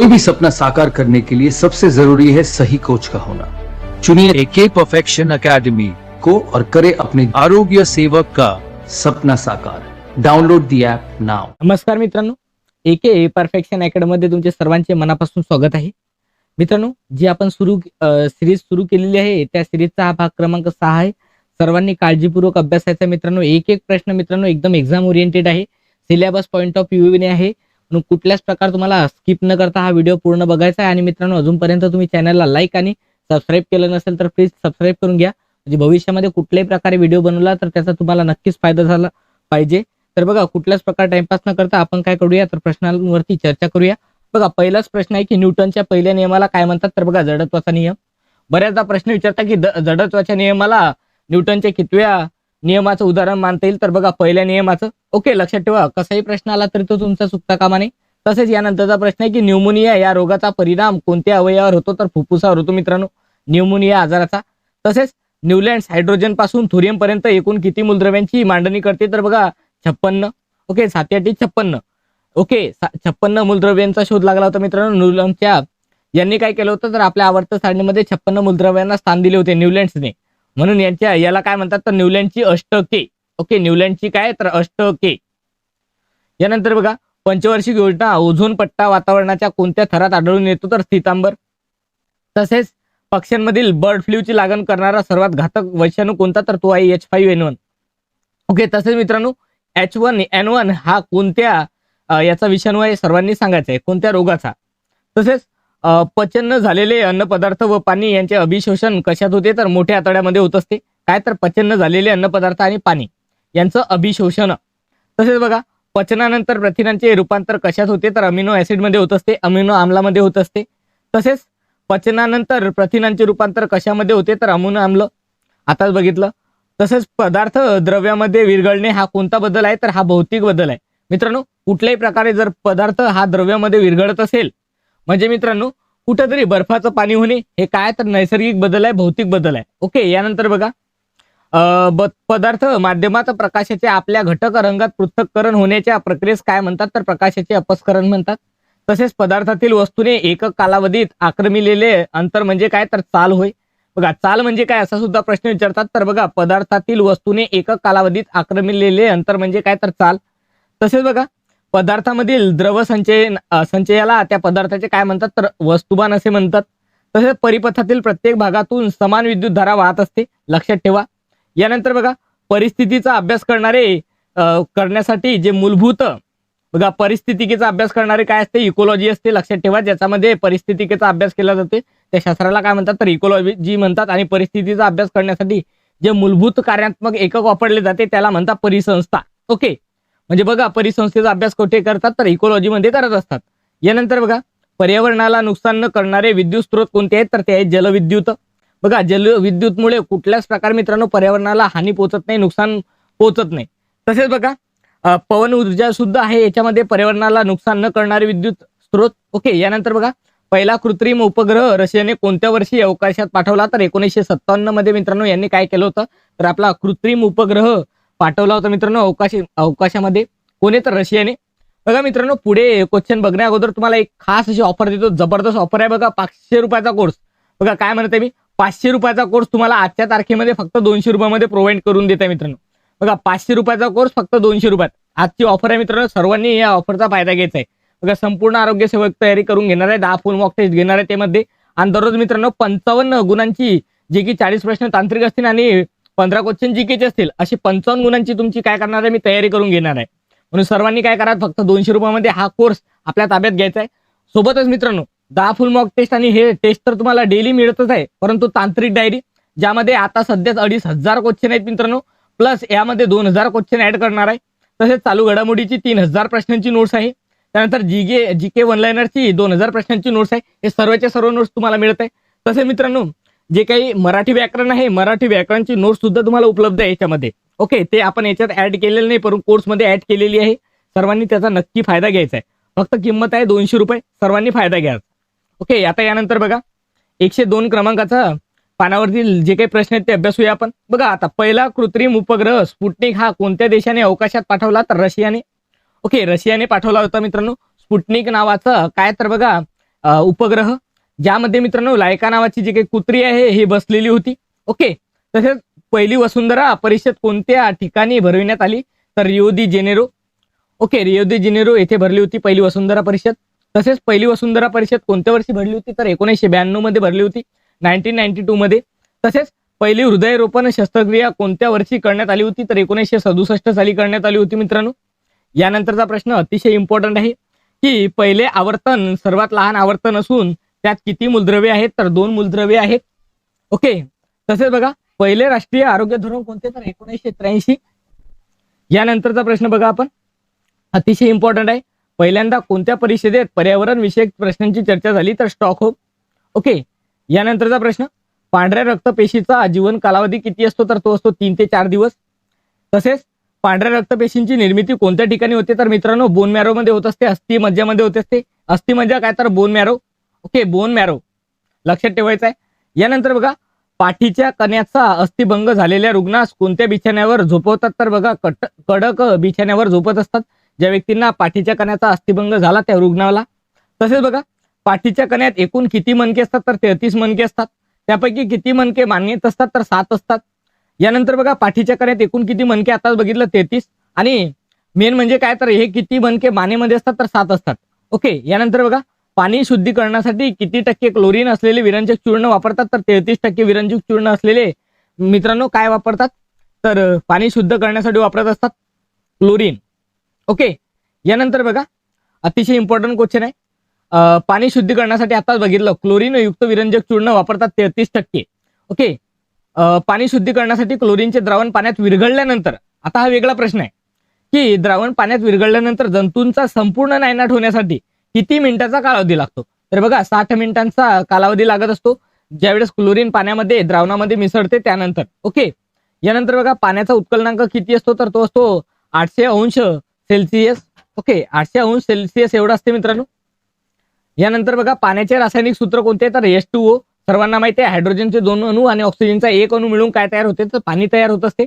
कोई भी सपना साकार करने के लिए सबसे जरूरी है सही कोच का होना। चुनिए एक एके परफेक्शन अकेडमी को और करे अपने आरोग्य सेवक का सपना साकार। डाउनलोड द ऐप नाउ नमस्कार मित्रांनो एके परफेक्शन अकॅडमीमध्ये तुमचे सर्वांचे मनापासून स्वागत आहे. मित्रांनो जी आपण सुरू सिरीज सुरू केलेली आहे त्या सिरीजचा हा भाग क्रमांक सहा आहे. सर्वांनी काळजीपूर्वक अभ्यासायचा मित्रांनो. एक एक प्रश्न मित्रांनो एकदम एक्झाम ओरिएंटेड आहे. सिलेबस पॉईंट ऑफ व्ह्यू ने आहे. म्हणून कुठल्याच प्रकार तुम्हाला स्किप न करता हा व्हिडिओ पूर्ण बघायचा आहे. आणि मित्रांनो अजूनपर्यंत तुम्ही चॅनलला लाईक आणि सबस्क्राईब केलं नसेल तर प्लीज सबस्क्राईब करून घ्या. म्हणजे भविष्यामध्ये कुठल्याही प्रकारे व्हिडिओ बनवला तर त्याचा तुम्हाला नक्कीच फायदा झाला पाहिजे. तर बघा कुठल्याच प्रकार टाइमपास न करता आपण काय करूया? तर प्रश्नांवरती चर्चा करूया. बघा पहिलाच प्रश्न आहे की न्यूटनच्या पहिल्या नियमाला काय म्हणतात? तर बघा जडत्वाचा नियम. बऱ्याचदा प्रश्न विचारता की द- जडत्वाच्या नियमाला न्यूटनच्या कितव्या नियमाचं उदाहरण मानता येईल. तर बघा पहिल्या नियमाचं ओके लक्षात ठेवा कसाही प्रश्न आला तरी तो तुमचा चुकता कामा नये तसेच यानंतरचा प्रश्न आहे की न्यूमोनिया या रोगाचा परिणाम कोणत्या अवयवावर होतो? तर फुफ्फुसावर होतो मित्रांनो न्यूमोनिया आजाराचा. तसेच न्यूलँड हायड्रोजनपासून थुरियम पर्यंत एकूण किती मूलद्रव्यांची मांडणी करते? तर बघा छप्पन्न ओके सात्याटी छप्पन्न. ओके छप्पन्न मूलद्रव्यांचा शोध लागला होता मित्रांनो न्यूलँडच्या. यांनी काय केलं होतं? तर आपल्या आवडत्या सारणीमध्ये छप्पन्न मूलद्रव्यांना स्थान दिले होते न्यूलँड्सने. म्हणून यांच्या याला काय म्हणतात तर न्यूलँडची अष्टके. ओके न्यूलँडची काय? तर अष्टके. यानंतर बघा पंचवार्षिक योजना ओझोन पट्टा वातावरणाच्या कोणत्या थरात आढळून येतो? तर स्थितांबर. तसेच पक्ष्यांमधील बर्ड फ्लूची लागण करणारा सर्वात घातक वैशाणू कोणता? तर तो आहे H five N one. Okay तसेच मित्रांनो एच वन एन वन हा कोणत्या याचा विषाणू आहे? सर्वांनी सांगायचा आहे. कोणत्या रोगाचा? तसेच पचन न झालेले अन्नपदार्थ व पाणी यांचे अभिशोषण कशात होते? तर मोठ्या आतड्यामध्ये होत असते. काय तर पचन न झालेले अन्नपदार्थ आणि पाणी यांचं अभिशोषण. तसेच बघा पचनानंतर प्रथिनांचे रूपांतर कशात होते? तर अमिनो ऍसिडमध्ये होत असते अमिनो आम्लामध्ये होत असते. तसेच पचनानंतर प्रथिनांचे रूपांतर कशामध्ये होते? तर अमिनो आम्ल. आताच बघितलं. तसेच पदार्थ द्रव्यामध्ये विरघळणे हा कोणता बदल आहे? तर हा भौतिक बदल आहे. मित्रांनो कुठल्याही प्रकारे जर पदार्थ हा द्रव्यामध्ये विरघळत असेल म्हणजे मित्रांनो कुठंतरी बर्फाचं पाणी होणे हे काय तर नैसर्गिक बदल आहे भौतिक बदल आहे. ओके यानंतर बघा. पदार्थ माध्यमात प्रकाशाचे आपल्या घटक रंगात पृथक्करण होण्याच्या प्रक्रियेस काय म्हणतात? तर प्रकाशाचे अपस्करण म्हणतात. तसेच पदार्थातील वस्तूने एकक कालावधीत आक्रमिलेले अंतर म्हणजे काय? तर चाल होय. बघा चाल म्हणजे काय? असा सुद्धा प्रश्न विचारतात. तर बघा पदार्थातील वस्तूने एकक कालावधीत आक्रमिलेले अंतर म्हणजे काय? तर चाल. तसेच बघा पदार्थामधील द्रव संचय संचयाला त्या पदार्थाचे काय म्हणतात? तर वस्तुमान असे म्हणतात. तसेच परिपथातील प्रत्येक भागातून समान विद्युत धारा वाहत असते. लक्षात ठेवा. यानंतर बघा परिस्थितीचा अभ्यास करणारे करण्यासाठी जे मूलभूत बघा परिस्थितिकेचा अभ्यास करणारे काय असते? इकोलॉजी असते लक्षात ठेवा. ज्याच्यामध्ये परिस्थितिकेचा अभ्यास केला जाते त्या शास्त्राला काय म्हणतात? तर इकोलॉजी म्हणतात. आणि परिस्थितीचा अभ्यास करण्यासाठी जे मूलभूत कार्यात्मक एकक वापरले जाते त्याला म्हणतात परिसंस्था. ओके? म्हणजे बघा परिसंस्थेचा अभ्यास कुठे करतात तर इकोलॉजीमध्ये करत असतात. यानंतर बघा पर्यावरणाला नुकसान न करणारे विद्युत स्रोत कोणते आहेत? तर ते आहेत जलविद्युत. बघा जलविद्युतमुळे कुठल्याच प्रकारे मित्रांनो पर्यावरणाला हानी पोहोचत नाही नुकसान पोहोचत नाही. तसेच बघा पवन ऊर्जा सुद्धा आहे याच्यामध्ये पर्यावरणाला नुकसान न करणारे विद्युत स्रोत. ओके यानंतर बघा पहिला कृत्रिम उपग्रह रशियाने कोणत्या वर्षी अवकाशात पाठवला? तर एकोणीसशे सत्तावन्नमध्ये मित्रांनो यांनी काय केलं होतं? तर आपला कृत्रिम उपग्रह पाठवला होता मित्रांनो अवकाशी अवकाशामध्ये. कोणी तर रशियाने. बघा मित्रांनो पुढे क्वेश्चन बघण्या अगोदर तुम्हाला एक खास अशी ऑफर देतो. जबरदस्त ऑफर आहे बघा पाचशे रुपयाचा कोर्स बघा काय म्हणते मी? पाचशे रुपयाचा कोर्स तुम्हाला आजच्या तारखेमध्ये फक्त दोनशे रुपयामध्ये प्रोव्हाइड करून देत आहे मित्रांनो. बघा पाचशे रुपयाचा कोर्स फक्त दोनशे रुपयात. आजची ऑफर आहे मित्रांनो सर्वांनी या ऑफरचा फायदा घ्यायचा आहे. बघा संपूर्ण आरोग्य सेवक तयारी करून घेणार आहे. दहा फुल मॉक टेस्ट घेणार आहे त्यामध्ये. आणि दररोज मित्रांनो पंचावन्न गुणांची जे की चाळीस प्रश्न तांत्रिक असतील आणि पंधरा क्वेश्चन जीकेचे असतील अशी पंचावन्न गुणांची तुमची काय करणार आहे मी तयारी करून घेणार आहे. म्हणून सर्वांनी काय करा फक्त दोनशे रुपयामध्ये हा कोर्स आपल्या ताब्यात घ्यायचा आहे. सोबतच मित्रांनो दहा फुल मॉक टेस्ट आणि हे टेस्ट तर तुम्हाला डेली मिळतच आहे परंतु तांत्रिक डायरी ज्यामध्ये आता सध्याच अडीच हजार क्वेश्चन आहेत मित्रांनो प्लस यामध्ये दोन हजार क्वेश्चन ऍड करणार आहे. तसेच चालू घडामोडीची तीन हजार प्रश्नांची नोट्स आहे. त्यानंतर जी के जी के वन लाईनरची दोन हजार प्रश्नांची नोट्स आहे. हे सर्वच्या सर्व नोट्स तुम्हाला मिळत आहे. तसे मित्रांनो जे काही मराठी व्याकरण आहे मराठी व्याकरणची नोट सुद्धा तुम्हाला उपलब्ध आहे याच्यामध्ये. ओके ते आपण याच्यात ऍड केलेलं नाही परंतु कोर्समध्ये ऍड केलेली आहे. सर्वांनी त्याचा नक्की फायदा घ्यायचा आहे. फक्त किंमत आहे दोनशे रुपये सर्वांनी फायदा घ्या. ओके आता यानंतर बघा एकशे दोन क्रमांकाचा पानावरतील जे काही प्रश्न आहेत ते अभ्यासूया आपण. बघा आता पहिला कृत्रिम उपग्रह स्पुटनिक हा कोणत्या देशाने अवकाशात पाठवला तर रशियाने? ओके रशियाने पाठवला होता मित्रांनो. स्पुटनिक नावाचं काय तर बघा उपग्रह ज्यामध्ये मित्रांनो लायका नावाची जी काही कुत्री आहे ही बसलेली होती. ओके? तसेच पहिली वसुंधरा परिषद कोणत्या ठिकाणी भरविण्यात आली? तर Rio de Janeiro. Okay? Rio de Janeiro येथे भरली होती पहिली वसुंधरा परिषद. तसेच पहिली वसुंधरा परिषद कोणत्या वर्षी भरली होती? तर एकोणीसशे ब्याण्णवमध्ये भरली होती. नाईन्टीन नाईन्टी टू मध्ये. तसेच पहिली हृदयरोपण शस्त्रक्रिया कोणत्या वर्षी करण्यात आली होती? तर एकोणीसशे सदुसष्ट साली करण्यात आली होती मित्रांनो. यानंतरचा प्रश्न अतिशय इम्पॉर्टंट आहे की पहिले आवर्तन सर्वात लहान आवर्तन असून त्यात किती मूलद्रव्ये आहेत तर दोन मूलद्रव्ये आहेत. ओके? तसेच बघा पहिले राष्ट्रीय आरोग्य धोरण कोणते? तर एकोणीसशे त्र्याऐंशी. यानंतरचा प्रश्न बघा आपण. अतिशय इम्पॉर्टंट आहे. पहिल्यांदा कोणत्या परिषदेत पर्यावरण विषयक प्रश्नांची चर्चा झाली तर स्टॉकहोम ओके? यानंतरचा प्रश्न पांढऱ्या रक्तपेशीचा जीवन कालावधी किती असतो? तर तो असतो तीन ते चार दिवस. तसेच पांढऱ्या रक्तपेशींची निर्मिती कोणत्या ठिकाणी होते? तर मित्रांनो बोन मॅरो मध्ये होत असते अस्थि मज्जामध्ये होत असते. अस्थि मज्जा काय? तर bone marrow okay bone marrow लक्षात ठेवायचं आहे यानंतर बघा पाठीच्या कण्याचा अस्थिभंग झालेल्या रुग्णास कोणत्या बिछाण्यावर झोपवतात? तर बघा कट कडक बिछाण्यावर झोपत असतात. ज्या व्यक्तींना पाठीच्या कण्याचा अस्थिभंग झाला त्या रुग्णाला. तसेच बघा पाठीच्या कण्यात एकूण किती मणके असतात? तर तेहतीस मणके असतात. त्यापैकी किती मणके मान्यत असतात? तर सात असतात. यानंतर बघा पाठीच्या कण्यात एकूण किती मणके? आताच बघितलं तेहतीस. आणि मेन म्हणजे काय? तर हे किती मणके मानेमध्ये असतात? तर सात असतात. ओके यानंतर बघा पाणी शुद्धीकरणासाठी किती टक्के क्लोरीन असलेले विरंजक चूर्ण वापरतात? तर तेहतीस टक्के विरंजक चूर्ण असलेले मित्रांनो काय वापरतात? तर पाणी शुद्ध करण्यासाठी वापरत असतात क्लोरीन ओके? यानंतर बघा अतिशय इम्पॉर्टंट क्वेश्चन आहे. पाणी शुद्धीकरणासाठी आताच बघितलं क्लोरीन युक्त विरंजक चूर्ण वापरतात तेहतीस टक्के. ओके? पाणी शुद्धीकरणासाठी क्लोरीनचे द्रावण पाण्यात विरघळल्यानंतर आता हा वेगळा प्रश्न आहे की द्रावण पाण्यात विरघळल्यानंतर जंतूंचा संपूर्ण नायनाट होण्यासाठी किती मिनिटाचा कालावधी लागतो? तर बघा साठ मिनिटांचा कालावधी लागत असतो. ज्यावेळेस क्लोरीन पाण्यामध्ये द्रावणामध्ये मिसळते त्यानंतर. ओके? यानंतर बघा पाण्याचा उत्कलनांक किती असतो? तर तो असतो आठशे अंश सेल्सिअस. ओके? आठशे अंश सेल्सिअस एवढा असते मित्रांनो. यानंतर बघा पाण्याचे रासायनिक सूत्र कोणते? तर एस टू ओ. सर्वांना माहिती आहे हायड्रोजनचे दोन अणू आणि ऑक्सिजनचा एक अणू मिळून काय तयार होते? तर पाणी तयार होत असते.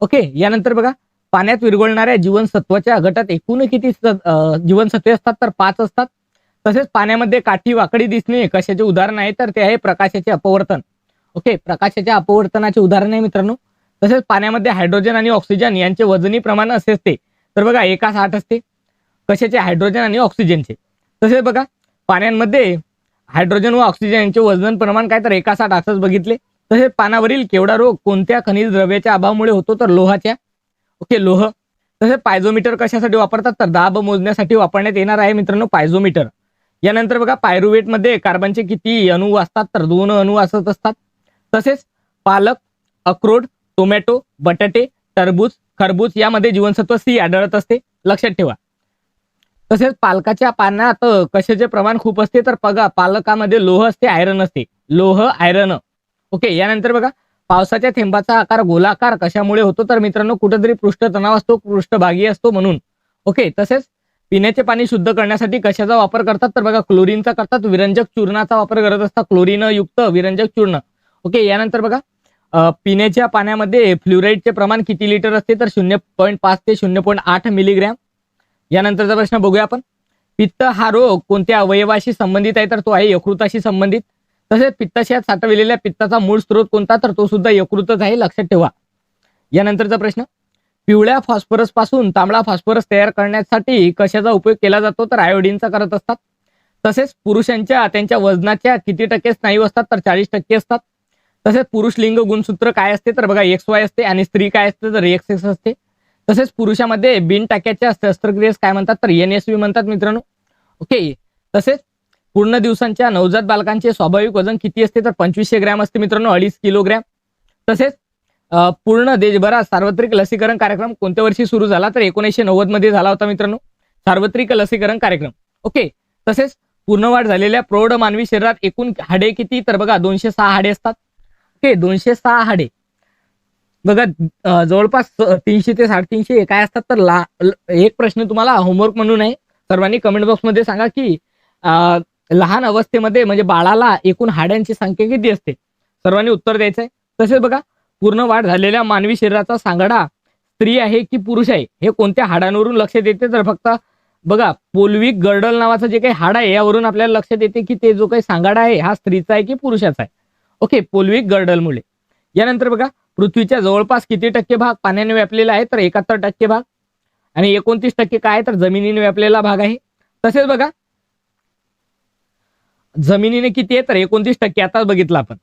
ओके? यानंतर बघा पाण्यात विरघळणाऱ्या जीवनसत्वाच्या गटात एकूण किती जीवनसत्वे असतात तर पाच असतात. तसेच पाण्यामध्ये काठी वाकडी दिसणे कशाचे उदाहरण आहे? तर ते आहे प्रकाशाचे अपवर्तन. ओके प्रकाशाच्या अपवर्तनाचे उदाहरण आहे मित्रांनो. तसेच पाण्यामध्ये हायड्रोजन आणि ऑक्सिजन यांचे वजनी प्रमाण असे असते. तर बघा एका साठ असते. कशाचे? हायड्रोजन आणि ऑक्सिजनचे. तसेच बघा पाण्यांमध्ये हायड्रोजन व ऑक्सिजन यांचे वजन प्रमाण काय? तर एका साठ असंच बघितले. तसेच पानावरील केवढा रोग कोणत्या खनिज द्रव्याच्या अभावामुळे होतो? तर लोहाच्या. ओके लोह. तसेच पायझोमीटर कशासाठी वापरतात? तर दाब मोजण्यासाठी वापरण्यात येणार आहे मित्रांनो पायझोमीटर. यानंतर बघा पायरुवेटमध्ये कार्बनचे किती अणू असतात? तर दोन अणू असत असतात. तसेच पालक अक्रोड टोमॅटो बटाटे टरबूज खरबूज यामध्ये जीवनसत्व सी आढळत असते. लक्षात ठेवा. तसेच पालकाच्या पानात कशाचे प्रमाण खूप असते? तर बघा पालकामध्ये लोह असते आयरन असते. लोह आयरन. ओके यानंतर बघा पावसाच्या थेंबाचा आकार गोलाकार कशामुळे होतो? तर मित्रांनो कुठेतरी पृष्ठ तणाव असतो पृष्ठभागी असतो म्हणून. ओके तसेच पिण्याचे पाणी शुद्ध करण्यासाठी कशाचा वापर करतात? तर बघा क्लोरीनचा करतात विरंजक चूर्णाचा वापर करत असतात क्लोरीन युक्त विरंजक चूर्ण. ओके यानंतर बघा पिण्याच्या पाण्यामध्ये फ्लुराईडचे प्रमाण किती लिटर असते? तर शून्य पॉईंट पाच ते शून्य पॉईंट आठ मिलीग्रॅम. यानंतरचा प्रश्न बघूया आपण. पित्त हा रोग कोणत्या अवयवाशी संबंधित आहे? तर तो आहे यकृताशी संबंधित. तसेच पित्ताशयात साठवलेल्या पित्ताचा मूळ स्रोत कोणता? तर तो सुद्धा यकृतच आहे लक्षात ठेवा. यानंतरचा प्रश्न पिवळ्या फॉस्फरसपासून तांबडा फॉस्फरस तयार करण्यासाठी कशाचा उपयोग केला जातो? तर आयोडीनचा करत असतात. तसेच पुरुषांच्या त्यांच्या वजनाच्या किती टक्के स्नायू असतात? तर चाळीस टक्के असतात. तसेच पुरुष लिंग गुणसूत्र काय असते? तर बघा एक्स वाय असते आणि स्त्री काय असते? तर एक्स एक्स असते. तसेच पुरुषामध्ये बिन टाक्याच्या शस्त्रक्रियेस काय म्हणतात? तर एन एस म्हणतात मित्रांनो. ओके तसेच पूर्ण दिवसांच्या नवजात बालकांचे स्वाभाविक वजन किती असते? तर पंचवीसशे ग्रॅम असते मित्रांनो अडीच किलोग्रॅम. तसेच पूर्ण देशभरात सार्वत्रिक लसीकरण कार्यक्रम कोणत्या वर्षी सुरू झाला? तर एकोणीसशे नव्वदमध्ये झाला होता मित्रांनो. सार्वत्रिक लसीकरण कार्यक्रम. ओके. तसेच पूर्णवाढ झालेल्या प्रौढ मानवी शरीरात एकूण हाडे किती? तर बघा दोनशे सहा हाडे असतात. ओके दोनशे सहा हाडे. बघा जवळपास तीनशे ते साडेतीनशे काय असतात? तर ला एक प्रश्न तुम्हाला होमवर्क म्हणून आहे. सर्वांनी कमेंट बॉक्समध्ये सांगा की लहान अवस्थेमध्ये म्हणजे बाळाला एकूण हाड्यांची संख्या किती असते? सर्वांनी उत्तर द्यायचंय. तसेच बघा पूर्ण वाढ झालेल्या मानवी शरीराचा सांगाडा स्त्री आहे की पुरुष आहे हे कोणत्या हाडांवरून लक्षात येते तर फक्त बघा पोलविक गर्डल नावाचं जे काही हाड आहे यावरून आपल्याला लक्षात येते की ते जो काही सांगाडा आहे हा स्त्रीचा आहे की पुरुषाचा आहे. ओके पोलविक गर्डलमुळे. यानंतर बघा पृथ्वीच्या जवळपास किती टक्के भाग पाण्याने व्यापलेला आहे? तर एकाहत्तर टक्के भाग. आणि एकोणतीस टक्के काय? आहे तर जमिनीने व्यापलेला भाग आहे. तसेच बघा जमिनीने किती आहे तर एकोणतीस टक्के आताच बघितलं आपण.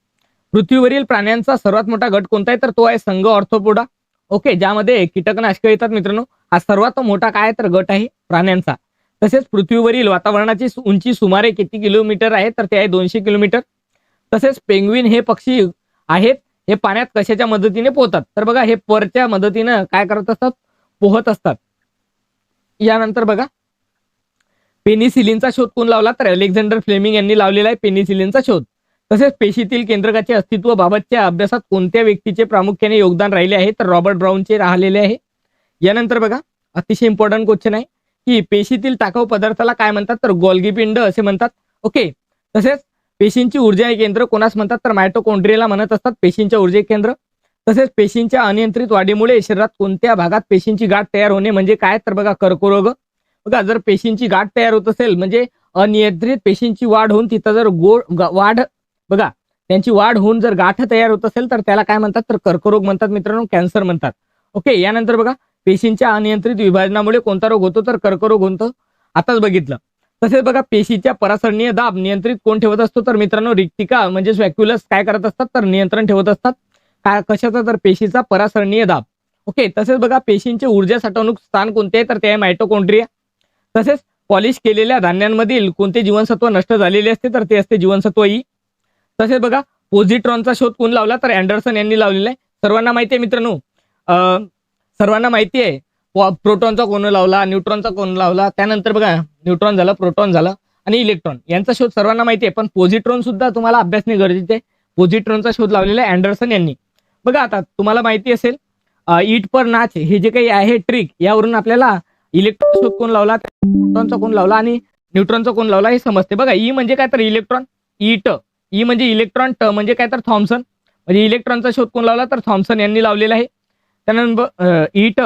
पृथ्वीवरील प्राण्यांचा सर्वात मोठा गट कोणता आहे? तर तो आहे संघ ऑर्थोपोडा. ओके ज्यामध्ये कीटकनाशक येतात मित्रांनो. हा सर्वात मोठा काय तर गट आहे प्राण्यांचा. तसेच पृथ्वीवरील वातावरणाची उंची सुमारे किती किलोमीटर आहे? तर ते आहे दोनशे किलोमीटर. तसेच पेंग्विन हे पक्षी आहेत. हे पाण्यात कशाच्या मदतीने पोहतात? तर बघा हे परच्या मदतीनं काय करत असतात? पोहत असतात. यानंतर बघा. पेनिसिलिनचा शोध कोण लावला? तर अलेक्झांडर फ्लेमिंग यांनी लावलेला आहे पेनिसिलिनचा शोध. तसेच पेशीतील केंद्रकाचे अस्तित्व बाबतच्या अभ्यासात कोणत्या व्यक्तीचे प्रामुख्याने योगदान राहिले आहे? तर रॉबर्ट ब्राऊनचे राहिलेले आहे. यानंतर बघा अतिशय इम्पॉर्टंट क्वेश्चन आहे की पेशीतील टाकाऊ पदार्थाला काय म्हणतात? तर गोल्गीपिंड असे म्हणतात. ओके तसेच पेशींची ऊर्जा केंद्र कोणास म्हणतात? तर मायटोकोंड्रियाला म्हणत असतात पेशींच्या ऊर्जे केंद्र. तसेच पेशींच्या अनियंत्रित वाढीमुळे शरीरात कोणत्या भागात पेशींची गाठ तयार होणे म्हणजे काय? तर बघा कर्करोग बघा जर पेशींची गाठ तयार होत असेल म्हणजे अनियंत्रित पेशींची वाढ होऊन तिथं जर गोड वाढ बघा त्यांची वाढ होऊन जर गाठ तयार होत असेल तर त्याला काय म्हणतात? तर कर्करोग म्हणतात मित्रांनो कॅन्सर म्हणतात. ओके यानंतर बघा पेशींच्या अनियंत्रित विभाजनामुळे कोणता रोग होतो? तर कर्करोग होतो आताच बघितलं. तसेच बघा पेशीच्या परासरणीय दाब नियंत्रित कोण ठेवत असतो? तर मित्रांनो रिक्तिका म्हणजे व्हॅक्युलस काय करत असतात? तर नियंत्रण ठेवत असतात. काय कशाचा? तर पेशीचा परासरणीय दाब. ओके तसेच बघा पेशींचे ऊर्जा साठवणूक स्थान कोणते आहे? तर ते आहे मायटोकॉन्ड्रिया तसेच पॉलिश केलेल्या धान्यांमधील कोणते जीवनसत्व नष्ट झालेले असते तर ते असते जीवनसत्व ई. तसेच बघा पोझिट्रॉनचा शोध कोण लावला? तर अँडरसन यांनी लावलेला आहे. सर्वांना माहिती आहे मित्रांनो सर्वांना माहिती आहे प्रोटॉनचा कोण लावला न्यूट्रॉनचा कोण लावला? त्यानंतर बघा न्यूट्रॉन झाला प्रोटॉन झाला आणि इलेक्ट्रॉन. यांचा शोध सर्वांना माहिती आहे पण पोझिट्रॉन सुद्धा तुम्हाला अभ्यासणे गरजेचे आहे. पोझिट्रॉनचा शोध लावलेला आहे अँडरसन यांनी. बघा आता तुम्हाला माहिती असेल ईट पर नाच हे जे काही आहे ट्रिक यावरून आपल्याला इलेक्ट्रॉन शोध कोण लावला? न्यूट्रॉनचा कोण लावला आणि न्यूट्रॉनचा कोण लावला हे समजते. बघा ई म्हणजे काय तर इलेक्ट्रॉन ईट ई e म्हणजे इलेक्ट्रॉन ट म्हणजे काय तर थॉम्सन. म्हणजे इलेक्ट्रॉनचा शोध कोण लावला तर थॉम्सन यांनी लावलेला आहे. त्यानंतर ईट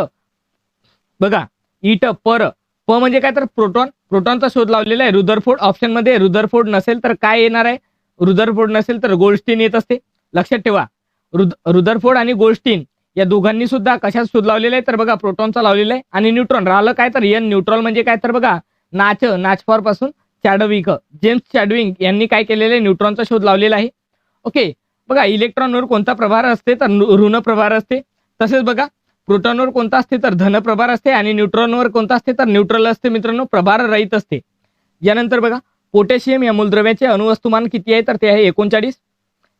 बघा ईट पर प म्हणजे काय तर प्रोटॉन. प्रोटॉनचा शोध लावलेला आहे. रुदरफोर्ड ऑप्शनमध्ये रुदरफोर्ड नसेल तर काय येणार आहे? रुदरफोर्ड नसेल तर गोल्डस्टीन येत असते. लक्षात ठेवा. रुद रुदरफोर्ड आणि गोल्डस्टीन या दोघांनी सुद्धा कशात शोध लावलेला आहे? तर बघा प्रोटॉनचा लावलेला आहे. आणि न्यूट्रॉन राहिलं काय तर एन न्यूट्रॉल म्हणजे काय? तर बघा नाच नाचफॉरपासून चॅडविक. जेम्स चॅडविंग यांनी काय केलेलं आहे? न्यूट्रॉनचा शोध लावलेला आहे. ओके बघा इलेक्ट्रॉनवर कोणता प्रभार असते? तर ऋण प्रभार असते. तसेच बघा प्रोटॉनवर कोणता असते? तर धन प्रभार असते. आणि न्यूट्रॉनवर कोणता असते? तर न्यूट्रल असते मित्रांनो प्रभार रहित असते. यानंतर बघा पोटॅशियम या मूलद्रव्याचे अणुवस्तुमान किती आहे? तर ते आहे एकोणचाळीस.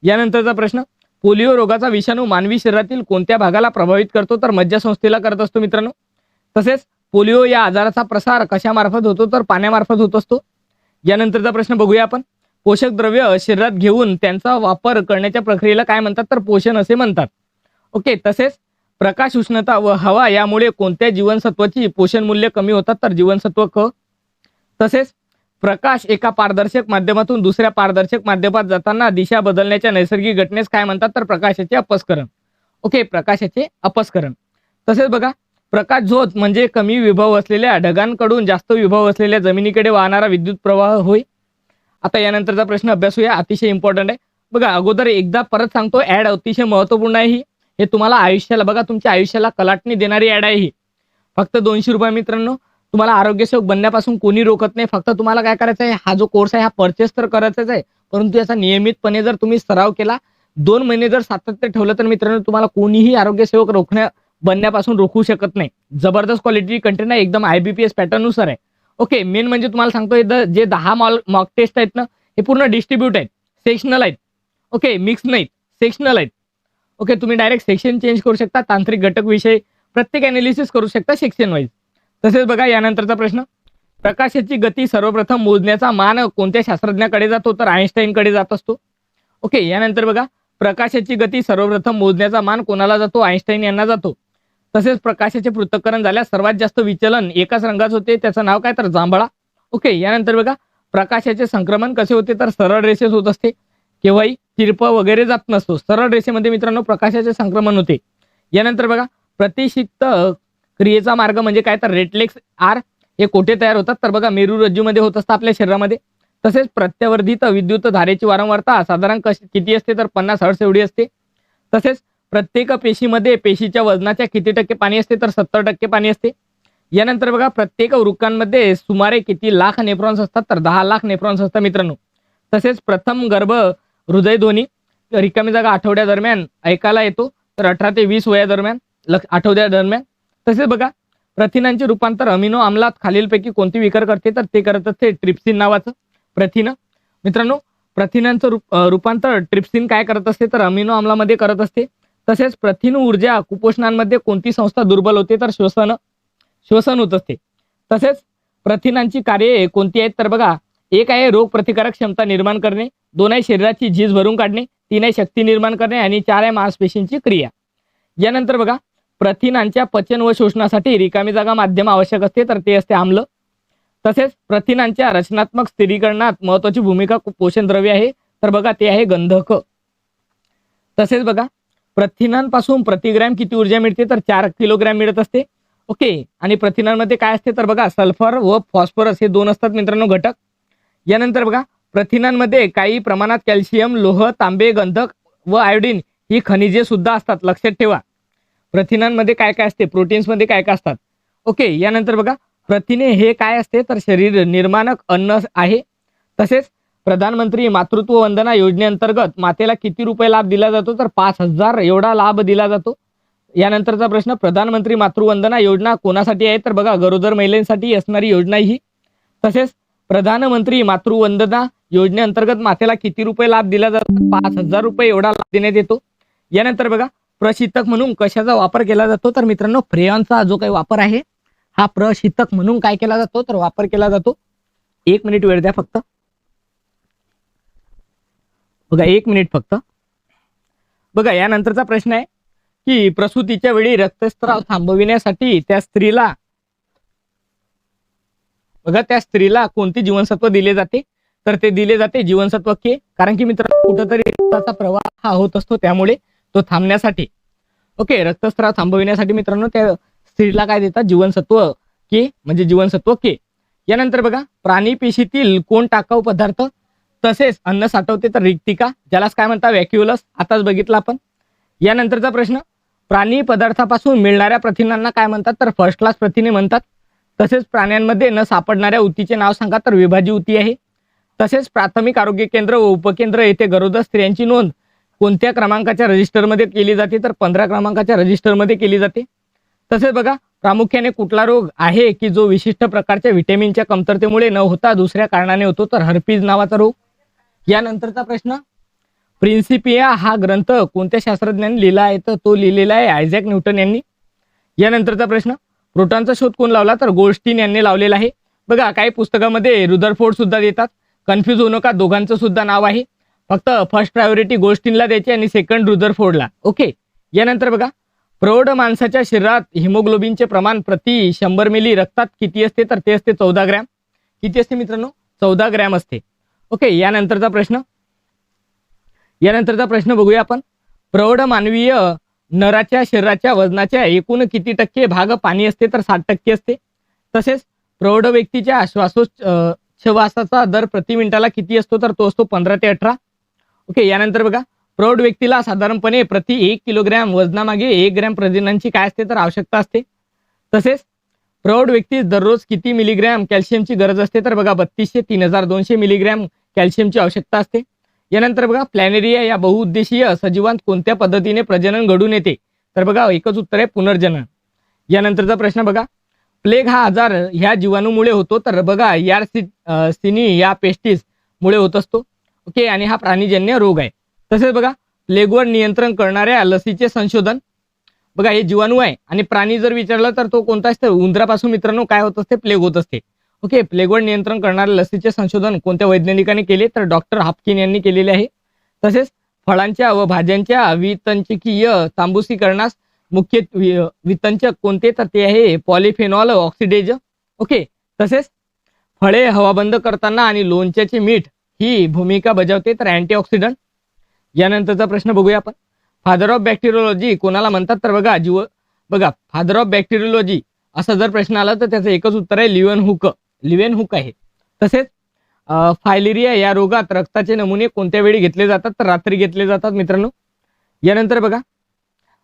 यानंतरचा प्रश्न पोलिओ रोगाचा विषाणू मानवी शरीरातील कोणत्या भागाला प्रभावित करतो तर मज्जासंस्थेला करत असतो मित्रांनो. तसेच पोलिओ या आजाराचा प्रसार कशामार्फत होतो तर पाण्यामार्फत होत असतो. यानंतरचा प्रश्न बघूया आपण. पोषक द्रव्य शरीरात घेऊन त्यांचा वापर करण्याच्या प्रक्रियेला काय म्हणतात तर पोषण असे म्हणतात. ओके तसेच प्रकाश उष्णता व हवा यामुळे कोणत्या जीवनसत्वाची पोषण मूल्य कमी होतात तर जीवनसत्व क. तसेच प्रकाश एका पारदर्शक माध्यमातून दुसऱ्या पारदर्शक माध्यमात जाताना दिशा बदलण्याच्या नैसर्गिक घटनेस काय म्हणतात? तर प्रकाशाचे अपस्करण. ओके प्रकाशाचे अपस्करण. तसेच बघा प्रकाश झोत म्हणजे कमी विभव असलेल्या ढगांकडून जास्त विभव असलेल्या जमिनीकडे वाहणारा विद्युत प्रवाह होय. आता यानंतरचा प्रश्न अभ्यासूया अतिशय इम्पॉर्टंट आहे. बघा अगोदर एकदा परत सांगतो ऍड अतिशय महत्त्वपूर्ण आहे ही. हे तुम्हाला आयुष्याला बघा तुमच्या आयुष्याला कलाटणी देणारी ऍड आहे ही. फक्त दोनशे रुपये मित्रांनो तुम्हाला आरोग्यसेवक बनण्यापासून कोणी रोखत नाही. फक्त तुम्हाला काय करायचं आहे हा जो कोर्स आहे हा परचेस तर करायचाच आहे. परंतु याचा नियमितपणे जर तुम्ही सराव केला दोन महिने जर सातत्य ठेवलं तर मित्रांनो तुम्हाला कोणीही आरोग्यसेवक रोखण्या बनण्यापासून रोखू शकत नाही. जबरदस्त क्वालिटी कंटेंट आहे एकदम आयबीपीएस पॅटर्ननुसार आहे. ओके मेन म्हणजे तुम्हाला सांगतो जे दहा मॉल मॉक टेस्ट आहेत ना हे पूर्ण डिस्ट्रीब्यूट आहेत. सेक्शनल आहेत. ओके मिक्स नाहीत. सेक्शनल आहेत. ओके तुम्ही डायरेक्ट सेक्शन चेंज करू शकता तांत्रिक घटक विषय प्रत्येक अनालिसिस करू शकता सेक्शन वाईज तसेच बघा यानंतरचा प्रश्न. प्रकाशाची गती सर्वप्रथम मोजण्याचा मान कोणत्या शास्त्रज्ञाकडे जातो? तर आईन्स्टाईनकडे जात असतो. ओके यानंतर बघा प्रकाशाची गती सर्वप्रथम मोजण्याचा मान कोणाला जातो? आईन्स्टाईन यांना जातो. तसेच प्रकाशाचे पृथक्करण झाल्यास सर्वात जास्त विचलन एकाच रंगाच होते. त्याचं नाव काय? तर जांभळा. ओके यानंतर बघा प्रकाशाचे संक्रमण कसे होते? तर सरळ रेषेत होत असते. केव्हाही तिरप वगैरे जात नसतो. सरळ रेषेमध्ये मित्रांनो प्रकाशाचे संक्रमण होते. यानंतर बघा प्रतिक्षिप्त क्रियेचा मार्ग म्हणजे काय? तर रेटलेक्स आर हे कोठे तयार होतात? तर बघा मेरू रज्जूमध्ये होत असतं आपल्या शरीरामध्ये. तसेच प्रत्यावर्धित विद्युत धारेची वारंवारता साधारण कशी किती असते? तर पन्नास हर्ट्स एवढी असते. तसेच प्रत्येक पेशीमध्ये पेशीच्या वजनाच्या किती टक्के पाणी असते? तर सत्तर टक्के पाणी असते. यानंतर बघा प्रत्येक वृक्कांमध्ये सुमारे किती लाख नेफ्रॉन्स असतात? तर दहा लाख नेफ्रॉन्स असतात मित्रांनो. तसेच प्रथम गर्भ हृदयध्वनी रिकामी जागा आठवड्या दरम्यान ऐकायला येतो. तर अठरा ते वीस वया दरम्यान लक्ष आठवड्या दरम्यान तसेच बघा प्रथिनांचे रूपांतर अमिनो आम्लात खालीलपैकी कोणती विकार करते? तर ते करत असते ट्रिप्सिन नावाचं प्रथिन. मित्रांनो प्रथिनांचं रूप रूपांतर ट्रिप्सिन काय करत असते? तर अमिनो आम्लामध्ये करत असते. तसेच प्रथिन ऊर्जा कुपोषणांमध्ये कोणती संस्था दुर्बल होते? तर श्वसन श्वसन होत असते. तसेच प्रथिनांची कार्ये कोणती आहेत? तर बघा एक आहे रोग प्रतिकारक क्षमता निर्माण करणे दोन आहे शरीराची झीज भरून काढणे तीन आहे शक्ती निर्माण करणे आणि चार आहे मांसपेशींची क्रिया. यानंतर बघा प्रथिनांच्या पचन व शोषणासाठी रिकामी जागा माध्यम आवश्यक असते तर ते असते आम्ल. तसेच प्रथिनांच्या रचनात्मक स्थिरीकरणात महत्वाची भूमिका पोषण द्रव्य आहे. तर बघा ते आहे गंधक. तसेच बघा प्रथिनांपासून प्रतिग्रॅम किती ऊर्जा मिळते तर चार किलोग्रॅम मिळत असते. ओके आणि प्रथिनांमध्ये काय असते तर बघा सल्फर व फॉस्फरस हे दोन असतात मित्रांनो घटक. यानंतर बघा प्रथिनांमध्ये काही प्रमाणात कॅल्शियम लोह तांबे गंधक व आयोडीन ही खनिजे सुद्धा असतात. लक्षात ठेवा. प्रथिनांमध्ये काय काय असते? प्रोटीन्समध्ये काय काय असतात? ओके यानंतर बघा प्रथिने हे काय असते? तर शरीर निर्माणक अन्न आहे. तसेच प्रधानमंत्री मातृत्व वंदना योजनेअंतर्गत मातेला किती रुपये लाभ दिला जातो? तर पाच हजार एवढा लाभ दिला जातो. यानंतरचा प्रश्न प्रधानमंत्री मातृवंदना योजना कोणासाठी आहे? तर बघा गरोदर महिलांसाठी असणारी योजना ही. तसेच प्रधानमंत्री मातृवंदना योजनेअंतर्गत मातेला किती रुपये लाभ दिला जातो? पाच हजार रुपये एवढा लाभ देण्यात येतो. यानंतर बघा प्रशीतक म्हणून कशाचा वापर केला जातो? तर मित्रांनो फ्रेयॉनचा जो काही वापर आहे हा प्रशीतक म्हणून काय केला जातो? तर वापर केला जातो. एक मिनिट वेळ द्या फक्त. बघा एक मिनिट फक्त. बघा यानंतरचा प्रश्न आहे की प्रसूतीच्या वेळी रक्तस्त्राव थांबविण्यासाठी त्या स्त्रीला बघा त्या स्त्रीला कोणते जीवनसत्व दिले जाते? तर ते दिले जाते जीवनसत्व के. कारण की मित्रांनो कुठंतरी रक्ताचा प्रवाह हा होत असतो त्यामुळे तो थांबण्यासाठी. ओके रक्तस्त्राव थांबविण्यासाठी मित्रांनो त्या स्त्रीला काय देतात? जीवनसत्व के म्हणजे जीवनसत्व के. यानंतर बघा प्राणी पेशीतील कोण टाकाऊ पदार्थ? तसेच अन्न साठवते तर रिक्तिका ज्यालाच काय म्हणतात? व्हॅक्युलस आताच बघितलं आपण. यानंतरचा प्रश्न प्राणी पदार्थापासून मिळणाऱ्या प्रथिनांना काय म्हणतात? तर फर्स्ट क्लास प्रथिने म्हणतात. तसेच प्राण्यांमध्ये न सापडणाऱ्या उतीचे नाव सांगा तर विभाजी उती आहे. तसेच प्राथमिक आरोग्य केंद्र व उपकेंद्र येथे गरोदर स्त्रियांची नोंद. कोणत्या क्रमांकाच्या रजिस्टरमध्ये केली जाते तर पंधरा क्रमांकाच्या रजिस्टरमध्ये केली जाते. तसेच बघा प्रामुख्याने कुठला रोग आहे की जो विशिष्ट प्रकारच्या व्हिटॅमिनच्या कमतरतेमुळे न होता दुसऱ्या कारणाने होतो तर हर्पीज नावाचा रोग. यानंतरचा प्रश्न प्रिन्सिपिया हा ग्रंथ कोणत्या शास्त्रज्ञांनी लिहिला आहे तर तो लिहिलेला आहे आयझॅक न्यूटन यांनी. यानंतरचा प्रश्न प्रोटॉनचा शोध कोण लावला तर गोल्डस्टीन यांनी लावलेला आहे. बघा काही पुस्तकामध्ये रुदरफोर्ड सुद्धा देतात. कन्फ्यूज होऊ नका दोघांचं सुद्धा नाव आहे. फक्त फर्स्ट प्रायोरिटी गोष्टींना द्यायची आणि सेकंड रुदरफोर्डला ओके यानंतर बघा प्रौढ माणसाच्या शरीरात हिमोग्लोबिनचे प्रमाण प्रति शंभर मिली रक्तात किती असते? तर ते असते चौदा ग्रॅम. किती असते मित्रांनो? चौदा ग्रॅम असते. ओके यानंतरचा प्रश्न. यानंतरचा प्रश्न बघूया आपण. प्रौढ मानवीय नराच्या शरीराच्या वजनाच्या एकूण किती टक्के भाग पाणी असते? तर साठ टक्के असते. तसेच प्रौढ व्यक्तीच्या श्वासोच्छवासाचा दर प्रति मिनिटाला किती असतो? तर तो असतो पंधरा ते अठरा. ओके यानंतर बघा. प्रौढ व्यक्तीला साधारणपणे प्रति एक किलोग्रॅम वजनामागे एक ग्रॅम प्रथिनांची काय असते तर आवश्यकता असते. तसेच प्रौढ व्यक्तीस दररोज किती मिलीग्रॅम कॅल्शियमची गरज असते तर बघा बत्तीसशे तीन हजार दोनशे मिलीग्रॅम कॅल्शियमची आवश्यकता असते. यानंतर बघा प्लॅनेरिया या बहुउद्देशीय सजीवांत कोणत्या पद्धतीने प्रजनन घडून येते? तर बघा एकच उत्तर आहे पुनर्जनन. यानंतरचा प्रश्न बघा. प्लेग हा आजार ह्या जीवाणूमुळे होतो तर बघा यार सिनी या पेस्टिस मुळे होत असतो. ओके? आणि हा प्राणीजन्य रोग आहे. तसेच बघा प्लेगवर नियंत्रण करणाऱ्या लसीचे संशोधन. बघा हे जीवाणू आहे. आणि प्राणी जर विचारलं तर तो कोणता असते? उंदरापासून मित्रांनो काय होत असते? प्लेग होत असते. ओके? प्लेगवर नियंत्रण करणाऱ्या लसीचे संशोधन कोणत्या वैज्ञानिकाने केले? तर डॉक्टर हापकिन यांनी केलेले आहे. तसेच फळांच्या व भाज्यांच्या वितंचकीय तांबुसीकरणास मुख्य वितंचक कोणते? तर ते आहे पॉलिफेनॉल ऑक्सिडेज. ओके? तसेच फळे हवाबंद करताना आणि लोणच्याचे मीठ ही भूमिका बजावते तर अँटीऑक्सिडंट यानंतरचा प्रश्न बघूया आपण. फादर ऑफ बॅक्टेरियोलॉजी कोणाला म्हणतात तर बघा जीव बघा फादर ऑफ बॅक्टेरियोलॉजी असा जर प्रश्न आला तर त्याचं एकच उत्तर आहे लिव्हन हुक. लिव्हन हुक आहे. तसेच फायलेरिया या रोगात रक्ताचे नमुने कोणत्या वेळी घेतले जातात? तर रात्री घेतले जातात मित्रांनो. यानंतर बघा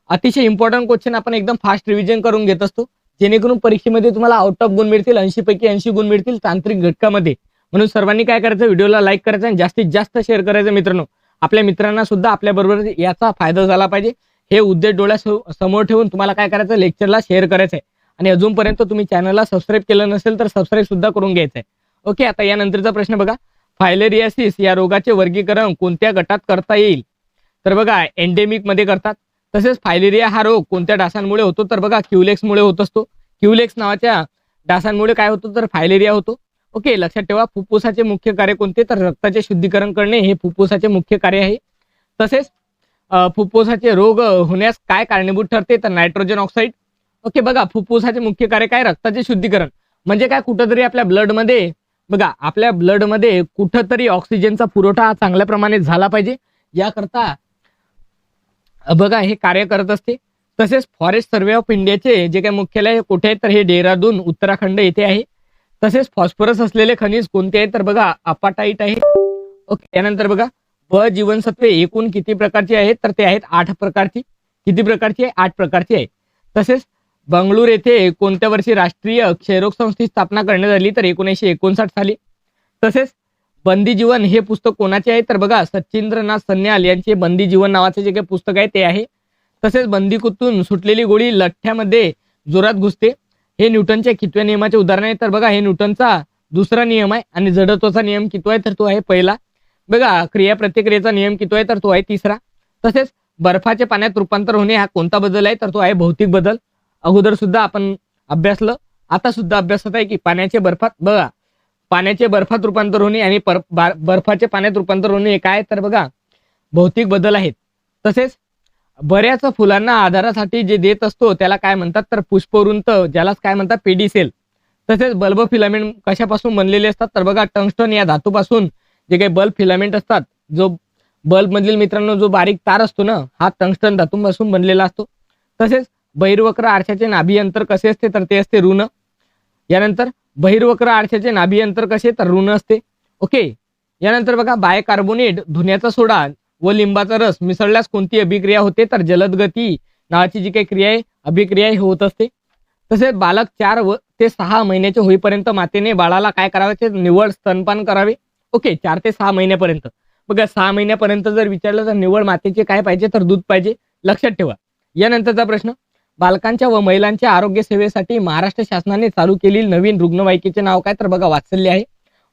अतिशय इम्पॉर्टंट क्वेश्चन आपण एकदम फास्ट रिव्हिजन करून घेत असतो. जेणेकरून परीक्षेमध्ये तुम्हाला आउट ऑफ गुण मिळतील ऐंशी पैकी ऐंशी गुण मिळतील तांत्रिक घटकामध्ये. म्हणून सर्वांनी काय करायचं? व्हिडिओला लाईक करायचं आणि जास्तीत जास्त शेअर करायचं मित्रांनो. आपल्या मित्रांना सुद्धा आपल्याबरोबर याचा फायदा झाला पाहिजे. हे उद्देश डोळ्या समोर ठेवून तुम्हाला काय करायचं? लेक्चरला शेअर करायचं आहे आणि अजूनपर्यंत तुम्ही चॅनलला सबस्क्राईब केलं नसेल तर सबस्क्राईब सुद्धा करून घ्यायचं आहे ओके आता यानंतरचा प्रश्न बघा. फायलेरियासिस या रोगाचे वर्गीकरण कोणत्या गटात करता येईल? तर बघा एन्डेमिकमध्ये करतात. तसेच फायलेरिया हा रोग कोणत्या डासांमुळे होतो? तर बघा क्युलेक्समुळे होत असतो. क्युलेक्स नावाच्या डासांमुळे काय होतो? तर फायलेरिया होतो. ओके लक्षात ठेवा फुफ्फुसाचे मुख्य कार्य कोणते? तर रक्ताचे शुद्धीकरण करणे हे फुफ्फुसाचे मुख्य कार्य आहे. तसेच फुफ्फुसाचे रोग होण्यास काय कारणीभूत ठरते? तर नायट्रोजन ऑक्साईड. ओके बघा फुफ्फुसाचे मुख्य कार्य काय? रक्ताचे शुद्धीकरण. म्हणजे काय? कुठंतरी आपल्या ब्लडमध्ये बघा आपल्या ब्लडमध्ये कुठंतरी ऑक्सिजनचा पुरवठा हा चांगल्या प्रमाणे झाला पाहिजे. याकरता बघा हे कार्य करत असते. तसेच फॉरेस्ट सर्वे ऑफ इंडियाचे जे काही मुख्यालय कुठे आहे? तर हे डेहराडून उत्तराखंड येथे आहे. तसेच फॉस्फरस असलेले खनिज कोणते आहे तर बघा अपाटाईट आहे. ओके त्यानंतर बघा ब जीवनसत्वे एकूण किती प्रकारची आहेत? तर ते आहेत आठ प्रकारची. किती प्रकारची आहे? आठ प्रकारची आहे. तसेच बंगळूर येथे कोणत्या वर्षी राष्ट्रीय क्षयरोग संस्थेची स्थापना करण्यात आली? तर एकोणीसशे एकोणसाठ साली. तसेच बंदी जीवन हे पुस्तक कोणाचे आहे? तर बघा सचिंद्रनाथ सन्याल यांचे बंदी जीवन नावाचे जे काही पुस्तक आहे ते आहे. तसेच बंदीकुतून सुटलेली गोळी लठ्ठ्यामध्ये जोरात घुसते. हे न्यूटनच्या कितव्या नियमाचे उदाहरण आहे? तर बघा हे न्यूटनचा दुसरा नियम आहे आणि जडत्वाचा नियम कितो आहे? तर तो आहे पहिला. बघा क्रिया प्रतिक्रियेचा नियम कितो आहे? तर तो आहे तिसरा. तसेच बर्फाचे पाण्यात रूपांतर होणे हा कोणता बदल आहे? तर तो आहे भौतिक बदल. अगोदर सुद्धा आपण अभ्यासलं. आता सुद्धा अभ्यासत आहे की पाण्याचे बर्फात बघा पाण्याचे बर्फात रूपांतर होणे आणि बर्फाचे पाण्यात रूपांतर होणे हे काय तर बघा भौतिक बदल आहेत. तसेच बऱ्याच फुलांना आधारासाठी जे देत असतो त्याला काय म्हणतात? तर पुष्पवृंत ज्यालाच काय म्हणतात? पेडीसेल. तसेच बल्ब फिलामेंट कशापासून बनलेले असतात? तर बघा टंगस्टन या धातूपासून जे काही बल्ब फिलामेंट असतात जो बल्ब मधील मित्रांनो जो बारीक तार असतो ना हा टंगस्टन धातूपासून बनलेला असतो. तसेच बहिर्वक्र आरशाचे नाभी अंतर कसे असते? तर ते असते ऋण. यानंतर बहिर्वक्र आरशाचे नाभी अंतर कसे? तर ऋण असते. ओके. यानंतर बघा बायकार्बोनेट धुण्याचा सोडा व लिंबाचा रस. मिसळल्यास कोणती अभिक्रिया होते? तर जलद गती नावाची जी काही क्रिया आहे अभिक्रिया ही होत असते. तसेच बालक चार व ते सहा महिन्याचे होईपर्यंत मातेने बाळाला काय करावे? ते निवड स्तनपान करावे. ओके चार ते सहा महिन्यापर्यंत. बघा सहा महिन्यापर्यंत जर विचारलं तर निवड मातेचे काय पाहिजे? तर दूध पाहिजे. लक्षात ठेवा. यानंतरचा प्रश्न. बालकांच्या व महिलांच्या आरोग्य सेवेसाठी महाराष्ट्र शासनाने चालू केलेली नवीन रुग्णवाहिकेचे नाव काय? तर बघा वात्सल्य आहे.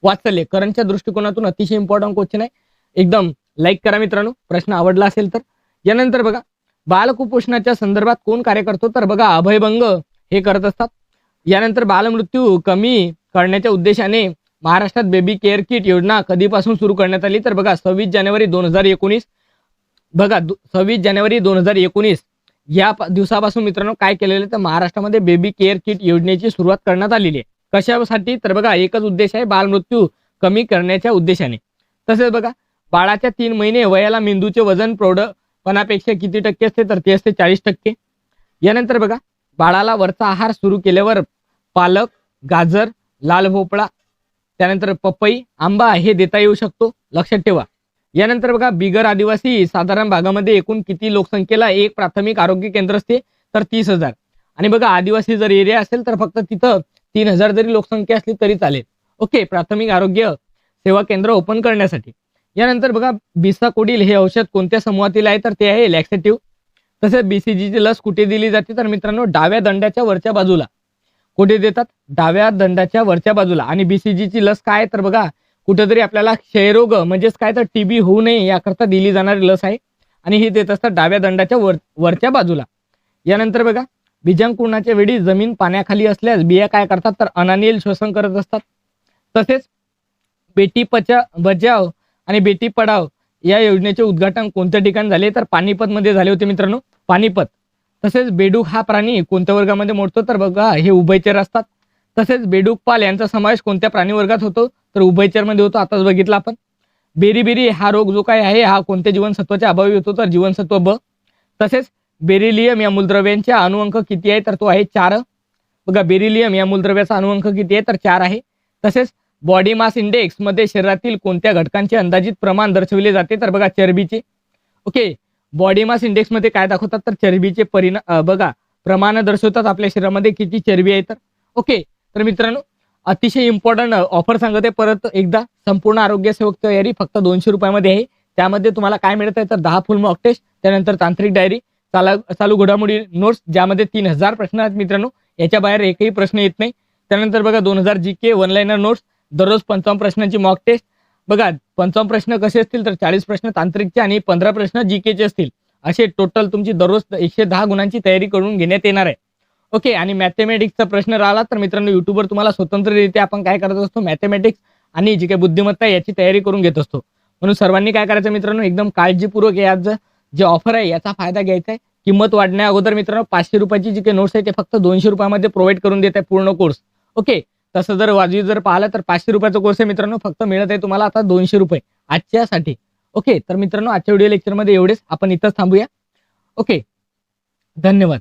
वात्सल्य. करंटच्या दृष्टिकोनातून अतिशय इम्पॉर्टंट क्वेश्चन आहे. एकदम लाईक करा मित्रांनो. प्रश्न आवडला असेल तर. यानंतर बघा बालकुपोषणाच्या संदर्भात कोण कार्य करतो तर बघा अभयभंग हे करत असतात. यानंतर बालमृत्यू कमी करण्याच्या उद्देशाने महाराष्ट्रात बेबी केअर किट योजना कधीपासून सुरू करण्यात आली? तर बघा सव्वीस जानेवारी दोन हजार एकोणीस. बघा सव्वीस जानेवारी दोन हजार एकोणीस. या दिवसापासून मित्रांनो काय केलेलं तर महाराष्ट्रामध्ये बेबी केअर किट योजनेची सुरुवात करण्यात आलेली आहे. कशासाठी? तर बघा एकच उद्देश आहे बालमृत्यू कमी करण्याच्या उद्देशाने. तसेच बघा बाळाच्या तीन महिने वयाला मेंदूचे वजन प्रौढपणापेक्षा किती टक्के असते तर ते असते चाळीस टक्के. यानंतर बघा बाळाला वरचा आहार सुरू केल्यावर पालक गाजर लाल भोपळा त्यानंतर पपई आंबा हे देता येऊ शकतो. लक्षात ठेवा. यानंतर बघा बिगर आदिवासी साधारण भागामध्ये एकूण किती लोकसंख्येला एक प्राथमिक आरोग्य केंद्र असते? तर तीस हजार. आणि बघा आदिवासी जर एरिया असेल तर फक्त तिथं तीन हजार जरी लोकसंख्या असली तरी चालेल. ओके प्राथमिक आरोग्य सेवा केंद्र ओपन करण्यासाठी. यानंतर बघा बिसाकोडील हे औषध कोणत्या समूहातील आहे? तर ते आहे लॅक्सेटिव्ह तसेच बीसीजीची लस कुठे दिली जाते? तर मित्रांनो डाव्या दंडाच्या वरच्या बाजूला. कुठे देतात? डाव्या दंडाच्या वरच्या बाजूला. आणि बीसीजीची लस काय तर बघा कुठेतरी आपल्याला क्षयरोग म्हणजेच काय तर टीबी होऊ नये याकरता दिली जाणारी लस आहे. आणि ही देत असतात डाव्या दंडाच्या वर वरच्या बाजूला. यानंतर बघा बीजांकुरणाच्या वेळी जमीन पाण्याखाली असल्यास बिया काय करतात? तर अनानिल श्वसन करत असतात. तसेच बेटी पचा बचाव आणि बेटी पडाव या योजनेचे उद्घाटन कोणत्या ठिकाणी झाले? तर पानिपत मध्ये झाले होते मित्रांनो. पानिपत. तसेच बेडूक हा प्राणी कोणत्या वर्गामध्ये मोडतो? तर बघा हे उभयचर असतात. तसेच बेडूक पाल यांचा समावेश कोणत्या प्राणी वर्गात होतो? तर उभयचरमध्ये होतो. आताच बघितला आपण. बेरीबेरी हा रोग जो काय आहे हा कोणत्या जीवनसत्वाच्या अभावी होतो? तर जीवनसत्व ब. तसेच बेरिलियम या मूलद्रव्यांच्या अणुअंक किती आहे? तर तो आहे चार. बघा बेरिलियम या मूलद्रव्याचा अनुअंक किती आहे? तर चार आहे. तसेच बॉडी मास इंडेक्समध्ये शरीरातील कोणत्या घटकांचे अंदाजित प्रमाण दर्शविले जाते? तर बघा चरबीचे. ओके बॉडी मास इंडेक्समध्ये काय दाखवतात? तर चरबीचे परिणाम बघा प्रमाण दर्शवतात आपल्या शरीरामध्ये किती चरबी आहे तर. ओके तर मित्रांनो अतिशय इम्पॉर्टंट ऑफर सांगत. आहे परत एकदा संपूर्ण आरोग्य सेवक तयारी फक्त दोनशे रुपयामध्ये आहे. त्यामध्ये तुम्हाला काय मिळत आहे? तर दहा फुल मॉक टेस्ट त्यानंतर तांत्रिक डायरी चाला चालू घडामोडी नोट्स ज्यामध्ये तीन हजार प्रश्न आहेत मित्रांनो. याच्या बाहेर एकही प्रश्न येत नाही. त्यानंतर बघा दोन हजार G K one liner notes दररोज पंचावन्न प्रश्नांची मॉक टेस्ट बघा पंचावन्न प्रश्न कसे असतील तर चाळीस प्रश्न तांत्रिकचे आणि पंधरा प्रश्न जी केचे असतील. असे टोटल तुमची दररोज एकशे दहा गुणांची तयारी करून घेण्यात येणार आहे. ओके आणि मॅथमॅटिक्सचा प्रश्न राहिला तर मित्रांनो युट्यूबवर तुम्हाला स्वतंत्ररित्या आपण काय करत असतो? मॅथमॅटिक्स आणि जी काही बुद्धिमत्ता याची तयारी करून घेत असतो. म्हणून सर्वांनी काय करायचं मित्रांनो? एकदम काळजीपूर्वक या जे- ऑफर आहे याचा फायदा घ्यायचा आहे. किंमत वाढण्या अगोदर मित्रांनो पाचशे रुपयाची जी काही नोट्स आहे ते फक्त दोनशे रुपयामध्ये प्रोव्हाइड करून देत आहे पूर्ण कोर्स ओके तसं जर वाजवी जर पाहिलं तर पाचशे रुपयाचा कोर्स आहे मित्रांनो. फक्त मिळत आहे तुम्हाला आता दोनशे रुपये आजच्यासाठी. ओके तर मित्रांनो आजच्या व्हिडिओ लेक्चरमध्ये एवढेच. आपण इथंच थांबूया. ओके धन्यवाद.